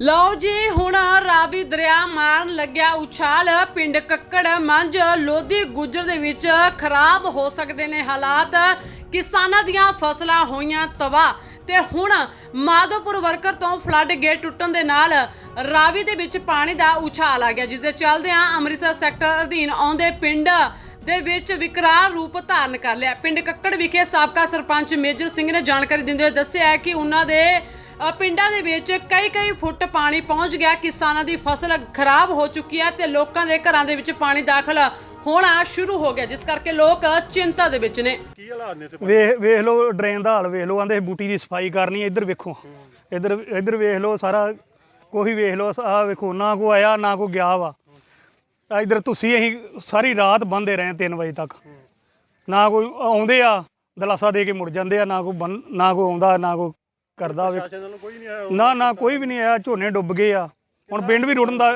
ਲਓ ਜੀ, ਹੁਣ ਰਾਵੀ ਦਰਿਆ ਮਾਰਨ ਲੱਗਿਆ ਉਛਾਲ, ਪਿੰਡ ਕੱਕੜ ਮੰਝ, ਲੋਧੀ ਗੁੱਜਰ ਦੇ ਵਿੱਚ ਖਰਾਬ ਹੋ ਸਕਦੇ ਨੇ ਹਾਲਾਤ। ਕਿਸਾਨਾਂ ਦੀਆਂ ਫਸਲਾਂ ਹੋਈਆਂ ਤਬਾਹ ਤੇ ਹੁਣ ਮਾਧੋਪੁਰ ਵਰਕਰ ਤੋਂ ਫਲੱਡ ਗੇਟ ਟੁੱਟਣ ਦੇ ਨਾਲ ਰਾਵੀ ਦੇ ਵਿੱਚ ਪਾਣੀ ਦਾ ਉਛਾਲ ਆ ਗਿਆ, ਜਿਸ ਦੇ ਚੱਲਦਿਆਂ ਅੰਮ੍ਰਿਤਸਰ ਸੈਕਟਰ ਅਧੀਨ ਆਉਂਦੇ ਪਿੰਡ ਦੇ ਵਿੱਚ ਵਿਕਰਾਲ ਰੂਪ ਧਾਰਨ ਕਰ ਲਿਆ। ਪਿੰਡ ਕੱਕੜ ਵਿਖੇ ਸਾਬਕਾ ਸਰਪੰਚ ਮੇਜਰ ਸਿੰਘ ਨੇ ਜਾਣਕਾਰੀ ਦਿੰਦੇ ਹੋਏ ਦੱਸਿਆ ਕਿ ਉਹਨਾਂ ਦੇ ਅ, ਪਿੰਡਾਂ ਦੇ ਵਿੱਚ ਕਈ ਕਈ ਫੁੱਟ ਪਾਣੀ ਪਹੁੰਚ ਗਿਆ। ਕਿਸਾਨਾਂ ਦੀ ਫਸਲ ਖਰਾਬ ਹੋ ਚੁੱਕੀ ਹੈ ਤੇ ਲੋਕਾਂ ਦੇ ਘਰਾਂ ਦੇ ਵਿੱਚ ਪਾਣੀ ਦਾਖਲ ਹੋਣਾ ਸ਼ੁਰੂ ਹੋ ਗਿਆ ਜਿਸ ਕਰਕੇ ਲੋਕ ਚਿੰਤਾ ਦੇ ਵਿੱਚ ਨੇ। ਕੀ ਹਾਲਾਤ ਨੇ ਤੇ ਵੇਖ ਵੇਖ ਲਓ ਡਰੇਨ ਦਾ ਹਾਲ ਵੇਖ ਲਓ ਆਂਦੇ ਬੂਟੀ ਦੀ ਸਫ਼ਾਈ ਕਰਨੀ ਹੈ ਇੱਧਰ ਵੇਖੋ। ਇੱਧਰ ਇੱਧਰ ਵੇਖ ਲਓ ਸਾਰਾ ਕੋਈ ਵੇਖ ਲਓ ਆਹ ਵੇਖੋ ਨਾ ਕੋ ਆਇਆ ਨਾ ਕੋ ਗਿਆ ਵਾ। ਆਹ ਇੱਧਰ ਤੁਸੀਂ ਅਸੀਂ ਸਾਰੀ ਰਾਤ ਬੰਦੇ ਰਹੇ 3 ਵਜੇ ਤੱਕ। ਨਾ ਕੋਈ ਆਉਂਦੇ ਆ ਦਲਾਸਾ ਦੇ ਕੇ ਮੁੜ ਜਾਂਦੇ ਆ ਨਾ ਕੋਈ ਬੰ- ਨਾ ਕੋਈ ਆਉਂਦਾ ਨਾ ਕੋਈ ਕਰਦਾ ਵੇ। ਸ਼ਾਸਨ ਵੱਲੋਂ ਕੋਈ ਨਹੀਂ ਆਇਆ ਨਾ ਨਾ ਕੋਈ ਵੀ ਨਹੀਂ ਆਇਆ ਝੋਨੇ ਡੁੱਬ ਗਏ ਆ। ਹੁਣ ਪਿੰਡ ਵੀ ਰੁੜਨ ਦਾ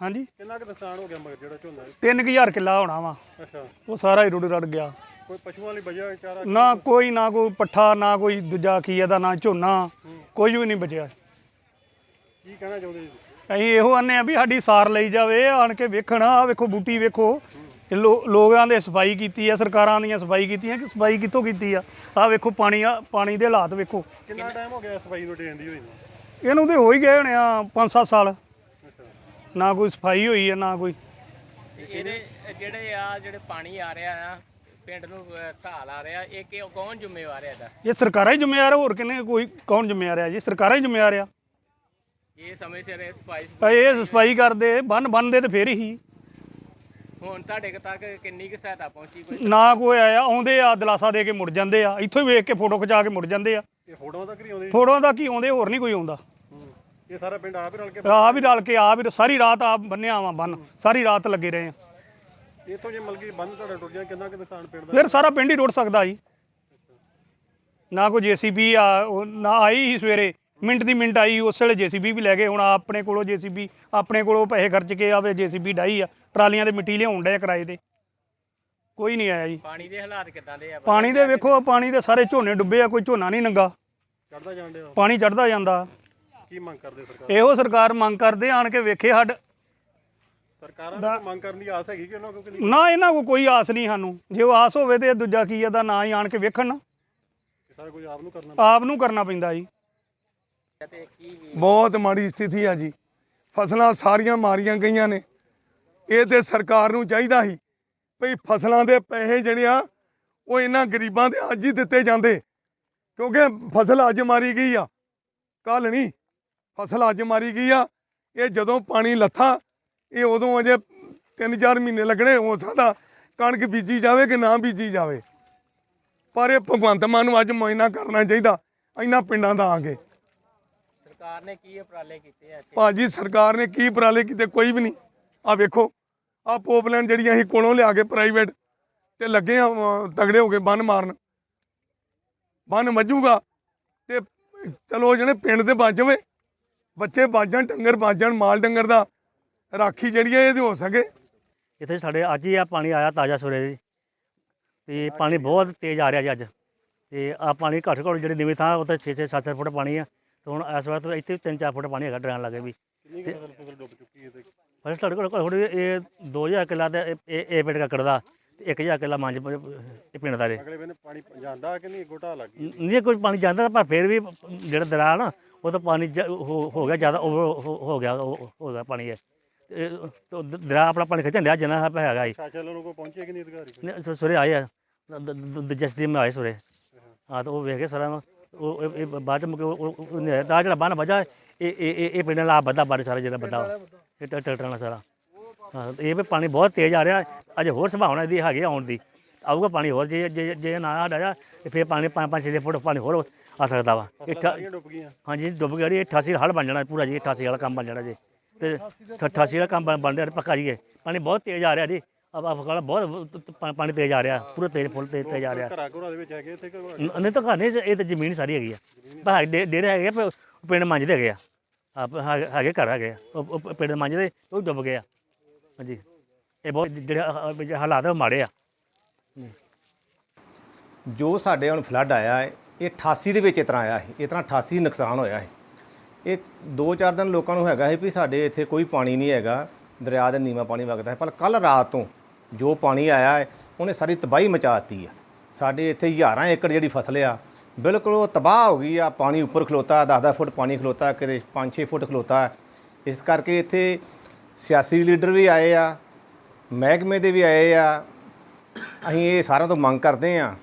ਹਾਂਜੀ? ਕਿੰਨਾ ਕੁ ਨੁਕਸਾਨ ਹੋ ਗਿਆ ਮਗਰ ਜਿਹੜਾ ਝੋਨਾ? ਹੈ? 3000 ਕਿੱਲਾ ਹੋਣਾ ਵਾ। ਅੱਛਾ। ਉਹ ਸਾਰਾ ਹੀ ਰੁੜ ਰੜ ਗਿਆ। ਕੋਈ ਪਸ਼ੂਆਂ ਲਈ ਬਜਿਆ ਚਾਰਾ? ਨਾ ਕੋਈ ਨਾ ਕੋਈ ਪੱਠਾ ਨਾ ਕੋਈ ਦੂਜਾ ਕੀ ਇਹਦਾ ਨਾ ਝੋਨਾ। ਕੁਝ ਵੀ ਨਹੀਂ ਬਚਿਆ। ਕੀ ਕਹਿਣਾ ਚਾਹੁੰਦੇ ਜੀ? ਅਸੀਂ ਇਹੋ ਆਨੇ ਆ ਵੀ ਸਾਡੀ ਸਾਰ ਲਈ ਜਾਵੇ ਆਣ ਕੇ ਵੇਖਣ ਆ ਵੇਖੋ ਬੂਟੀ ਵੇਖੋ। ਲੋਕਾਂ ਦੇ ਸਫ਼ਾਈ ਕੀਤੀ ਆ ਸਰਕਾਰਾਂ ਦੀਆਂ ਸਫ਼ਾਈ ਕੀਤੀਆਂ ਕਿ ਸਫ਼ਾਈ ਕਿੱਥੋਂ ਕੀਤੀ ਆ? ਆ ਵੇਖੋ ਪਾਣੀ ਆ ਪਾਣੀ ਦੇ ਹਾਲਾਤ ਵੇਖੋ। ਕਿੰਨਾ ਟਾਈਮ ਹੋ ਗਿਆ ਸਫ਼ਾਈ ਨੂੰ ਦੀ ਹੋਈ ਨੂੰ? ਇਹਨੂੰ ਤੇ ਹੋ ਹੀ ਗਏ ਹੋਣੇ ਆ 5-7 ਸਾਲ। ਨਾ ਕੋਈ ਸਫ਼ਾਈ ਹੋਈ ਆ ਨਾ ਕੋਈ। ਇਹਦੇ ਜਿਹੜੇ ਆ ਜਿਹੜੇ ਪਾਣੀ ਆ ਰਿਹਾ ਆ ਪਿੰਡ ਨੂੰ ਢਾਲ ਆ ਰਿਹਾ ਇਹ ਕਿ ਕੌਣ ਜ਼ਿੰਮੇਵਾਰ ਹੈ ਇਹਦਾ? ਇਹ ਸਰਕਾਰਾਂ ਹੀ ਜ਼ਿੰਮੇਵਾਰ ਹੋਰ ਕਿੰਨੇ ਕੋਈ ਕੌਣ ਜ਼ਿੰਮੇਵਾਰ ਆ? ਜੀ ਸਰਕਾਰਾਂ ਹੀ ਜ਼ਿੰਮੇਵਾਰ ਆ। ਇਹ ਸਮੇਂ ਸਿਰ ਇਹ ਸਫ਼ਾਈ ਇਹ ਸਫ਼ਾਈ ਕਰਦੇ ਬੰਨ ਬੰਨਦੇ ਤੇ ਫੇਰ ਹੀ ਹੁਣ ਤੁਹਾਡੇ ਤੱਕ ਕਿੰਨੀ ਕੁ ਸਹਾਇਤਾ ਪਹੁੰਚੀ ਕੋਈ? ਨਾ ਕੋਈ ਆਇਆ ਆਉਂਦੇ ਆ ਦਲਾਸਾ ਦੇ ਕੇ ਮੁੜ ਜਾਂਦੇ ਆ। ਇੱਥੋਂ ਹੀ ਵੇਖ ਕੇ ਫੋਟੋ ਖਿਚਾ ਕੇ ਮੁੜ ਜਾਂਦੇ ਆ। ਇਹ ਫੋਟੋਆਂ ਤੱਕ ਨਹੀਂ ਆਉਂਦੇ? ਫੋਟੋਆਂ ਦਾ ਕੀ ਆਉਂਦੇ ਹੋਰ ਨਹੀਂ ਕੋਈ ਆਉਂਦਾ। ਹੂੰ। ਇਹ ਸਾਰਾ ਪਿੰਡ ਆਪ ਹੀ ਰਲ ਕੇ ਆ ਵੀ ਰਲ ਕੇ ਆ ਵੀ ਸਾਰੀ ਰਾਤ ਆ ਬੰਨਿਆ ਆਵਾਂ ਬੰਨ। ਸਾਰੀ ਰਾਤ ਲੱਗੇ ਰਹੇ ਆ। ਇਥੋਂ ਜੇ ਮਲਕੀ ਬੰਦ ਤੁਹਾਡਾ ਟੁੱਟ ਗਿਆ ਕਿੰਨਾ ਕੁ ਨੁਕਸਾਨ ਪਿੰਡ ਦਾ? ਫਿਰ ਸਾਰਾ ਪਿੰਡ ਹੀ ਰੁੜ ਸਕਦਾ ਜੀ। ਨਾ ਕੋਈ ਜੀਸੀਬੀ ਆ ਉਹ ਨਾ ਆਈ ਹੀ ਸਵੇਰੇ। ਮਿੰਟ ਦੀ ਮਿੰਟ ਆਈ ਉਸ ਵੇਲੇ ਜੀਸੀਬੀ ਵੀ ਲੈ ਗਏ ਹੁਣ ਆਪਣੇ ਕੋਲੋਂ ਜੀਸੀਬੀ ਆਪਣੇ ਕੋਲੋਂ ਪੈਸੇ ਖਰਚ ਕੇ ਆਵੇ ਜੀਸੀਬੀ ਡਾਈ ਆ ਟਰਾਲੀਆਂ ਤੇ ਮਿੱਟੀ ਲਿਆਉਣ ਡਿਆ ਕਿਰਾਏ ਤੇ। ਕੋਈ ਨਹੀਂ ਆਇਆ ਜੀ। ਪਾਣੀ ਦੇ ਹਾਲਾਤ ਕਿਦਾਂ ਦੇ ਆ? ਪਾਣੀ ਦੇ ਵੇਖੋ ਪਾਣੀ ਦੇ ਸਾਰੇ ਝੋਨੇ ਡੁੱਬੇ ਆ ਕੋਈ ਝੋਨਾ ਨਹੀਂ ਨੰਗਾ। ਚੜਦਾ ਜਾਣ ਡਿਆ ਪਾਣੀ ਚੜਦਾ ਜਾਂਦਾ। ਕੀ ਮੰਗ ਕਰਦੇ ਸਰਕਾਰ? ਇਹੋ ਸਰਕਾਰ ਮੰਗ ਕਰਦੇ ਆਣ ਕੇ ਵੇਖੇ ਹੱਡ। ਸਰਕਾਰਾਂ ਨੂੰ ਕੋਈ ਮੰਗ ਕਰਨ ਦੀ ਆਸ ਹੈਗੀ ਕਿ ਉਹਨਾਂ ਕੋਲ ਨਾ ਇਹਨਾਂ ਕੋ ਕੋਈ ਆਸ ਨਹੀਂ ਸਾਨੂੰ। ਜੇ ਉਹ ਆਸ ਹੋਵੇ ਤੇ ਦੂਜਾ ਕੀ ਇਹਦਾ ਨਾ ਹੀ ਆਣ ਕੇ ਵੇਖਣ ਨਾ। ਸਾਰਾ ਕੁਝ ਆਪ ਨੂੰ ਕਰਨਾ ਆਪ ਨੂੰ ਕਰਨਾ ਪੈਂਦਾ ਜੀ। ਬਹੁਤ ਮਾੜੀ ਸਥਿਤੀ ਆ ਜੀ। ਫਸਲਾਂ ਸਾਰੀਆਂ ਮਾਰੀਆਂ ਗਈਆਂ ਨੇ। ਇਹ ਤੇ ਸਰਕਾਰ ਨੂੰ ਚਾਹੀਦਾ ਸੀ ਭਈ ਫਸਲਾਂ ਦੇ ਪੈਸੇ ਜਿਹੜੇ ਆ, ਉਹ ਇਹਨਾਂ ਗਰੀਬਾਂ ਦੇ ਅੱਜ ਹੀ ਦਿੱਤੇ ਜਾਂਦੇ। ਕਿਉਂਕਿ ਫਸਲ ਅੱਜ ਮਾਰੀ ਗਈ ਆ। ਕੱਲ ਨਹੀਂ, ਫਸਲ ਅੱਜ ਮਾਰੀ ਗਈ ਆ। ਇਹ ਜਦੋਂ ਪਾਣੀ ਲੱਥਾ, ਇਹ ਉਦੋਂ ਅਜੇ 3-4 ਮਹੀਨੇ ਲੱਗਣੇ, ਹੋ ਸਕਦਾ ਕਣਕ ਬੀਜੀ ਜਾਵੇ ਕਿ ਨਾ ਬੀਜੀ ਜਾਵੇ। ਪਰ ਇਹ ਭਗਵੰਤ ਮਾਨ ਨੂੰ ਅੱਜ ਮੁਆਇਨਾ ਕਰਨਾ ਚਾਹੀਦਾ, ਇਹਨਾਂ ਪਿੰਡਾਂ ਦਾ ਆ ਕੇ। ਸਰਕਾਰ ਨੇ ਕੀ ਉਪਰਾਲੇ ਕੀਤੇ ਆ ਇੱਥੇ? ਭਾਜੀ ਸਰਕਾਰ ਨੇ ਕੀ ਉਪਰਾਲੇ ਕੀਤੇ ਕੋਈ ਵੀ ਨਹੀਂ। ਆ ਵੇਖੋ ਆ ਪੋਪਲਾਈਨ ਜਿਹੜੀਆਂ ਅਸੀਂ ਕੋਲੋਂ ਲਿਆ ਕੇ ਪ੍ਰਾਈਵੇਟ ਤੇ ਲੱਗੇ ਆ ਤਗੜੇ ਹੋ ਕੇ ਬੰਨ ਮਾਰਨ। ਬੰਨ ਵੱਜੂਗਾ ਤੇ ਚਲੋ ਜਿਹੜੇ ਪਿੰਡ ਦੇ ਬਚ ਜਾਵੇ ਬੱਚੇ ਬਚ ਜਾਣ ਡੰਗਰ ਬਚ ਜਾਣ ਮਾਲ ਡੰਗਰ ਦਾ ਰਾਖੀ ਜਿਹੜੀ ਹੈ ਇਹਦੀ ਹੋ ਸਕੇ। ਇੱਥੇ ਸਾਡੇ ਅੱਜ ਹੀ ਆ ਪਾਣੀ ਆਇਆ ਤਾਜ਼ਾ ਸਵੇਰੇ ਜੀ। ਤੇ ਪਾਣੀ ਬਹੁਤ ਤੇਜ਼ ਆ ਰਿਹਾ ਜੀ ਅੱਜ। ਤੇ ਆ ਪਾਣੀ ਘੱਟ ਘੱਟ ਜਿਹੜੀ ਨੀਵੀਂ ਥਾਂ ਉੱਥੇ 6 6 7 7 ਫੁੱਟ ਪਾਣੀ ਆ। ਤੇ ਹੁਣ ਇਸ ਵਾਰ ਇੱਥੇ 3 4 ਫੁੱਟ ਪਾਣੀ ਹੈਗਾ ਡਰਾਂ ਲੱਗੇ ਵੀ। ਕਿੰਨੀ ਕੁ ਫਸਲ ਫਸਲ ਡੁੱਬ ਚੁੱਕੀ ਹੈ ਤੇ? ਪਰ ਸਾਡੇ ਕੋਲ ਕੋਲ ਇਹ 2000 ਕਿੱਲਾ ਤੇ ਇਹ- ਇਹ ਇਹ ਪਿੰਡ ਕੱਕੜ ਦਾ ਤੇ 1000 ਕਿੱਲਾ ਮੰਜ ਇਹ ਪਿੰਡ ਦਾ ਜੇ। ਅਗਲੇ ਵੇਲੇ ਪਾਣੀ ਜਾਂਦਾ ਕਿ ਨਹੀਂ? ਗੋਟਾ ਲੱਗ ਗਿਆ ਨਹੀਂ ਕੋਈ ਪਾਣੀ ਜਾਂਦਾ ਪਰ ਫਿਰ ਵੀ ਜਿਹੜਾ ਦਰਿਆ ਨਾ ਉਹ ਤਾਂ ਪਾਣੀ ਜ- ਹੋ ਹੋ ਗਿਆ ਜ਼ਿਆਦਾ ਓਵਰ ਹੋ ਗਿਆ ਉਹ- ਹੋ ਗਿਆ ਪਾਣੀ ਇਹ। ਤੇ ਤੇ ਦਰਿਆ ਆਪਣਾ ਪਾਣੀ ਖਿੱਚਣ ਡਿਆ ਜਿੰਨਾ ਹੈਗਾ ਜੀ ਸ਼ਾਸਨ ਵੱਲੋਂ ਕੋਈ ਕਿ ਨਹੀਂ ਅਧਿਕਾਰੀ? ਕੋਈ? ਨੇ ਸੁਰੇ ਆਏ ਆ। ਜਸਟਿਸ ਮੈਂ ਆਏ ਸੁਰੇ ਹਾਂ। ਤਾਂ ਉਹ ਵੇਖ ਕੇ ਸਾਰਾ ਉਹ ਇਹ- ਇਹ ਬਾਅਦ ਚ ਮੁੜ ਕੇ ਉਹ ਉਹ- ਉਹ ਨਹੀਂ ਆਇਆ ਤਾਂ ਜਿਹੜਾ ਬੰਨ ਵਜਾ ਇਹ ਇਹ ਇਹ- ਇਹ ਪਿੰਡ ਨਾਲ ਆ ਬੱਦਾ ਬਾਰੇ ਸਾਰਾ ਜਿਹੜਾ ਬੱਦਾ ਇਹ ਟ- ਟਰੈਕਟਰਾਂ ਨਾਲ ਸਾਰਾ। ਹਾਂ ਤੇ ਇਹ ਵੀ ਪਾਣੀ ਬਹੁਤ ਤੇਜ਼ ਆ ਰਿਹਾ। ਅਜੇ ਹੋਰ ਸੰਭਾਵਨਾ ਇਹਦੀ ਹੈਗੀ ਆਉਣ ਦੀ। ਆਊਗਾ ਪਾਣੀ ਹੋਰ ਜੇ ਜੇ ਜੇ ਨਾ ਆ ਡਾਇਆ ਤੇ ਫਿਰ ਪਾਣੀ 5 6 ਫੁੱਟ ਪਾਣੀ ਹੋਰ ਆ ਸਕਦਾ ਵਾ। ਇਹ ਠ- ਡੁੱਬ ਗਈਆਂ। ਹਾਂਜੀ ਡੁੱਬ ਗਿਆ ਜੀ ਇਹ 88 ਹਲ ਬਣ ਜਾਣਾ ਪੂਰਾ ਜੀ 88 ਵਾਲਾ ਕੰਮ ਬਣ ਜਾਣਾ ਜੀ। ਤੇ 88 ਵਾਲਾ ਕੰਮ ਬਣ- ਬਣ ਰਿਹਾ ਪੱਕਾ ਜੀ ਇਹ। ਪਾਣੀ ਬਹੁਤ ਤੇਜ਼ ਆ ਰਿਹਾ ਜੀ। ਆ ਫਕਾਲਾ ਬਹੁਤ ਪਾ- ਪਾਣੀ ਤੇਜ਼ ਆ ਰਿਹਾ ਪੂਰਾ ਤੇਜ਼ ਫੁੱਲ ਤੇਜ਼ ਤੇਜ਼ ਆ ਰਿਹਾ। ਘਰਾਂ ਘਰਾਂ ਦੇ ਵਿੱਚ ਹੈਗੇ ਇੱਥੇ ਘਰ? ਨ- ਨਹੀਂ ਤਾਂ ਘਰ ਨਹੀਂ ਇਹ ਤਾਂ ਜ਼ਮੀਨ ਸਾਰੀ ਹੈਗੀ ਆ। ਬਾਹਰ ਡੇ- ਡੇਰੇ ਹੈਗੇ ਆ, ਪਰ ਪਿੰਡ ਮੰਜਦੇ ਹੈਗੇ ਆ। ਆਪ ਹੈਗੇ ਹੈਗੇ ਘਰ ਹੈਗੇ ਆ। ਉਹ ਉਹ ਪਿੰਡ ਮੰਜਦੇ ਉਹ ਡੁੱਬ ਗਏ ਆ। ਹਾਂਜੀ। ਇਹ ਬਹੁਤ ਜਿਹੜੇ ਹ- ਹ- ਹਾਲਾਤ ਆ ਉਹ ਮਾੜੇ ਆ। ਜੋ ਸਾਡੇ ਹੁਣ ਫਲੱਡ ਆਇਆ ਹੈ ਇਹ 88 ਦੇ ਵਿੱਚ ਇਸ ਤਰ੍ਹਾਂ ਆਇਆ ਹੈ ਇਸ ਤਰ੍ਹਾਂ 88 ਨੁਕਸਾਨ ਹੋਇਆ ਹੈ ਇਹ 2-4 ਦਿਨ ਲੋਕਾਂ ਨੂੰ ਹੈਗਾ ਸੀ ਵੀ ਸਾਡੇ ਇੱਥੇ ਕੋਈ ਪਾਣੀ ਨਹੀਂ ਹੈਗਾ। ਦਰਿਆ ਦੇ ਨੀਵਾਂ ਪਾਣੀ ਵਗਦਾ ਹੈ ਪਰ ਕੱਲ ਰਾਤ ਤੋਂ ਜੋ ਪਾਣੀ ਆਇਆ ਹੈ, ਉਹਨੇ ਸਾਰੀ ਤਬਾਹੀ ਮਚਾਤੀ ਆ। ਸਾਡੇ ਇੱਥੇ ਹਜ਼ਾਰਾਂ ਏਕੜ ਜਿਹੜੀ ਫਸਲ ਆ, ਬਿਲਕੁਲ ਉਹ ਤਬਾਹ ਹੋ ਗਈ ਆ, ਪਾਣੀ ਉੱਪਰ ਖਲੋਤਾ 10-10 ਫੁੱਟ ਪਾਣੀ ਖਲੋਤਾ, ਕਿਤੇ 5-6 ਫੁੱਟ ਖਲੋਤਾ। ਇਸ ਕਰਕੇ ਇੱਥੇ ਸਿਆਸੀ ਲੀਡਰ ਵੀ ਆਏ ਆ, ਮਹਿਕਮੇ ਦੇ ਵੀ ਆਏ ਆ। ਅਸੀਂ ਇਹ ਸਾਰਿਆਂ ਤੋਂ ਮੰਗ ਕਰਦੇ ਆ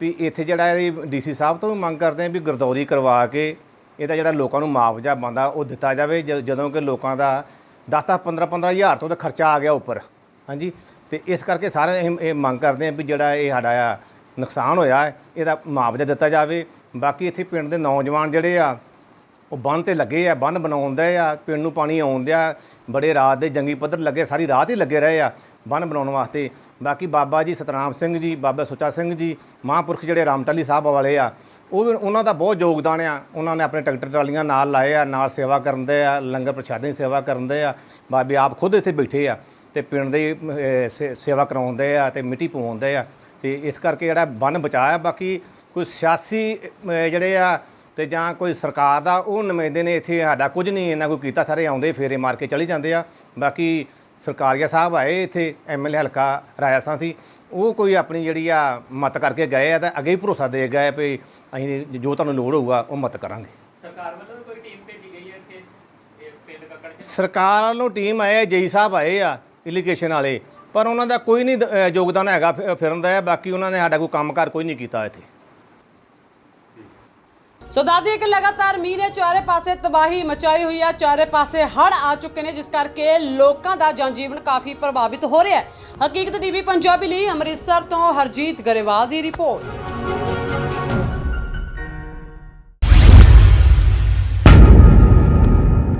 ਵੀ ਇੱਥੇ ਜਿਹੜਾ ਇਹ ਡੀਸੀ ਸਾਹਿਬ ਤੋਂ ਵੀ ਮੰਗ ਕਰਦੇ ਆ ਵੀ ਗਰਦੌਰੀ ਕਰਵਾ ਕੇ ਇਹਦਾ ਜਿਹੜਾ ਲੋਕਾਂ ਨੂੰ ਮੁਆਵਜ਼ਾ ਬੰਦਾ ਉਹ ਦਿੱਤਾ ਜਾਵੇ। ਜ- ਜਦੋਂ ਕਿ ਲੋਕਾਂ ਦਾ 10-10 15-15 ਹਜ਼ਾਰ ਤੋਂ ਤਾਂ ਖਰਚਾ ਆ ਗਿਆ ਉੱਪਰ। ਹਾਂਜੀ, ਤੇ ਇਸ ਕਰਕੇ ਸਾਰੇ ਅਸੀਂ ਇਹ ਮੰਗ ਕਰਦੇ ਆ ਵੀ ਜਿਹੜਾ ਇਹ ਸਾਡਾ ਆ ਨੁਕਸਾਨ ਹੋਇਆ ਹੈ, ਇਹਦਾ ਮੁਆਵਜ਼ਾ ਦਿੱਤਾ ਜਾਵੇ। ਬਾਕੀ ਇੱਥੇ ਪਿੰਡ ਦੇ ਨੌਜਵਾਨ ਜਿਹੜੇ ਆ, ਉਹ ਬੰਨ ਤੇ ਲੱਗੇ ਆ, ਬੰਨ ਬਣਾਉਂਦੇ ਆ, ਪਿੰਡ ਨੂੰ ਪਾਣੀ ਆਉਂਦਿਆ ਬੜੇ ਰਾਤ ਦੇ ਜੰਗੀ ਪੱਧਰ ਲੱਗੇ, ਸਾਰੀ ਰਾਤ ਹੀ ਲੱਗੇ ਰਹੇ ਆ ਬੰਨ ਬਣਾਉਣ ਵਾਸਤੇ। ਬਾਕੀ ਬਾਬਾ ਜੀ ਸਤਨਾਮ ਸਿੰਘ ਜੀ, ਬਾਬਾ ਸੁੱਚਾ ਸਿੰਘ ਜੀ, ਮਹਾਂਪੁਰਖ ਜਿਹੜੇ ਰਾਮਟਾਲੀ ਸਾਹਿਬ ਵਾਲੇ ਆ, ਉਹ ਵੀ ਉਹਨਾਂ ਦਾ ਬਹੁਤ ਯੋਗਦਾਨ ਆ। ਉਹਨਾਂ ਨੇ ਆਪਣੇ ਟਰੈਕਟਰ ਟਰਾਲੀਆਂ ਨਾਲ ਲਾਏ ਆ, ਨਾਲ ਸੇਵਾ ਕਰਨ ਦੇ ਆ, ਲੰਗਰ ਪ੍ਰਸ਼ਾਦੇ ਦੀ ਸੇਵਾ ਕਰਨ ਦੇ ਆ। ਬਾਬੇ ਆਪ ਖੁਦ ਇੱਥੇ ਬੈਠੇ ਆ। ਤੇ ਪਿੰਡ ਦੀ ਅਹ, ਸੇ- ਸੇਵਾ ਕਰਾਉਂਦੇ ਆ ਤੇ ਮਿੱਟੀ ਪਵਾਉਂਦੇ ਆ। ਤੇ ਇਸ ਕਰਕੇ ਜਿਹੜਾ ਬੰਨ ਬਚਾਇਆ ਬਾਕੀ ਕੋਈ ਸਿਆਸੀ ਅਹ, ਜਿਹੜੇ ਆ ਤੇ ਜਾਂ ਕੋਈ ਸਰਕਾਰ ਦਾ ਉਹ ਨੁਮਾਇੰਦੇ ਨੇ ਇੱਥੇ ਸਾਡਾ ਕੁਝ ਨਹੀਂ ਇਹਨਾਂ ਕੋਈ ਕੀਤਾ। ਸਾਰੇ ਆਉਂਦੇ ਫੇਰੇ ਮਾਰ ਕੇ ਚਲੇ ਜਾਂਦੇ ਆ। ਬਾਕੀ ਸਰਕਾਰੀਆ ਸਾਹਿਬ ਆਏ ਇੱਥੇ ਐਮਐਲਏ ਹਲਕਾ ਰਾਜਾ ਸਾਂਸੀ। ਉਹ ਕੋਈ ਆਪਣੀ ਜਿਹੜੀ ਆ ਮਤ ਕਰਕੇ ਗਏ ਆ ਤਾਂ ਅੱਗੇ ਹੀ ਭਰੋਸਾ ਦੇ ਗਏ ਵੀ ਅਸੀਂ ਜੋ ਤੁਹਾਨੂੰ ਲੋੜ ਹੋਊਗਾ ਉਹ ਮਤ ਕਰਾਂਗੇ। ਸਰਕਾਰ ਵੱਲੋਂ ਵੀ ਕੋਈ ਟੀਮ ਭੇਜੀ ਗਈ ਹੈ ਇੱਥੇ ਇਹ ਪਿੰਡ ਕੱਕੜ 'ਚ? ਸਰਕਾਰ ਵੱਲੋਂ ਟੀਮ ਆਏ ਜੇਈ ਸਾਹਿਬ ਆਏ ਆ। ਇਲੀਗੇਸ਼ਨ ਵਾਲੇ। ਪਰ ਉਹਨਾਂ ਦਾ ਕੋਈ ਨਹੀਂ ਦ- ਯੋਗਦਾਨ ਹੈਗਾ ਫਿ- ਫਿਰਨ ਦਾ ਬਾਕੀ ਉਹਨਾਂ ਨੇ ਸਾਡਾ ਕੋਈ ਕੰਮਕਾਰ ਕੋਈ ਨਹੀਂ ਕੀਤਾ ਇੱਥੇ। ਸੋ ਦਾਦੀ ਕਿ ਲਗਾਤਾਰ ਮੀਂਹ ਨੇ ਚਾਰੇ ਪਾਸੇ ਤਬਾਹੀ ਮਚਾਈ ਹੋਈ ਹੈ ਚਾਰੇ ਪਾਸੇ ਹੜ੍ਹ ਆ ਚੁੱਕੇ ਨੇ, ਜਿਸ ਕਰਕੇ ਲੋਕਾਂ ਦਾ ਜਨਜੀਵਨ ਕਾਫੀ ਪ੍ਰਭਾਵਿਤ ਹੋ ਰਿਹਾ ਹੈ। ਹਕੀਕਤ ਟੀਵੀ ਪੰਜਾਬੀ ਲਈ ਅੰਮ੍ਰਿਤਸਰ ਤੋਂ ਹਰਜੀਤ ਗਰੇਵਾਲ ਦੀ ਰਿਪੋਰਟ।